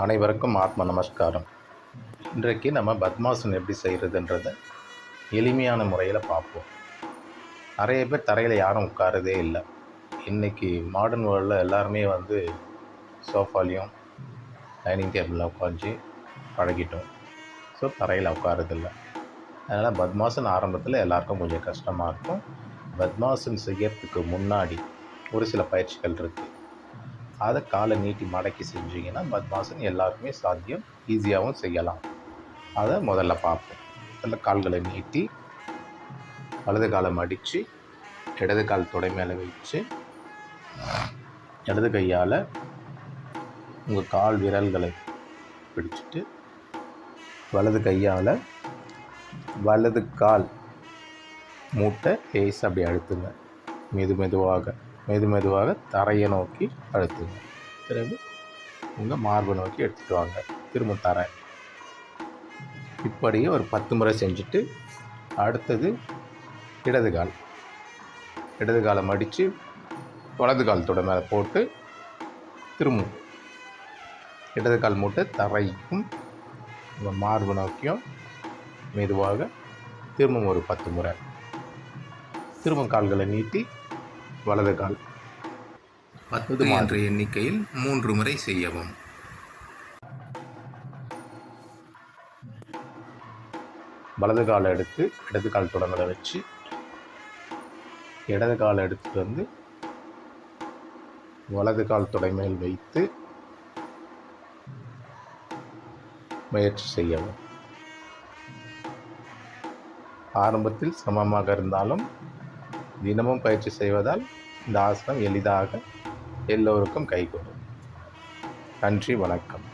அனைவருக்கும் ஆத்ம நமஸ்காரம். இன்றைக்கு நம்ம பத்மாசனம் எப்படி செய்கிறதுன்றத எளிமையான முறையில் பார்ப்போம். நிறைய பேர் தரையில் யாரும் உட்காரதே இல்லை. இன்றைக்கி மாடர்ன் வேர்ல்டில் எல்லாருமே வந்து சோஃபாலையும் டைனிங் டேபிளில் உட்காந்து பழகிட்டோம். ஸோ தரையில் உட்காரதில்லை. அதனால் பத்மாசன் ஆரம்பத்தில் எல்லாருக்கும் கொஞ்சம் கஷ்டமாக இருக்கும். பத்மாசன் செய்யறதுக்கு முன்னாடி ஒரு சில பயிற்சிகள் இருக்குது அதை காலை நீட்டி மடக்கி செஞ்சீங்கன்னா பத்மாசன் எல்லாருக்குமே சாத்தியம் ஈஸியாகவும் செய்யலாம். அதை முதல்ல பார்ப்போம். முதல்ல கால்களை நீட்டி வலது காலை மடித்து இடது கால் தொடை மேலே வச்சு இடது கையால் உங்கள் கால் விரல்களை பிடிச்சிட்டு வலது கையால் வலது கால் மூட்டை லேசாக அப்படி அழுத்துங்க. மெது மெதுவாக. மெது மெதுவாக தரையை நோக்கி அழுத்துங்க. பிறகு உங்கள் மார்பை நோக்கி எடுத்துகிட்டு வாங்க. திரும்ப தரை. இப்படியே ஒரு பத்து முறை செஞ்சுட்டு அடுத்தது இடது கால். இடது காலை மடித்து வலது கால் மேலே போட்டு திரும்பும் இடது கால் மூட்டை தரைக்கும் உங்கள் மார்பு நோக்கியும் மெதுவாக திரும்பவும் ஒரு பத்து முறை. திரும்ப கால்களை நீட்டி வலது கால் பத்து என்ற எண்ணிக்கையில் மூன்று முறை செய்யவும். வலது காலை எடுத்து இடது கால் தொடங்கலை வச்சு இடது காலை எடுத்துட்டு வந்து வலது கால் தொடை மேல் வைத்து முயற்சி செய்யவும். ஆரம்பத்தில் சிரமமாக இருந்தாலும் தினமும் பயிற்சி செய்வதால் இந்த ஆசனம் எளிதாக எல்லோருக்கும் கைகூடும். நன்றி வணக்கம்.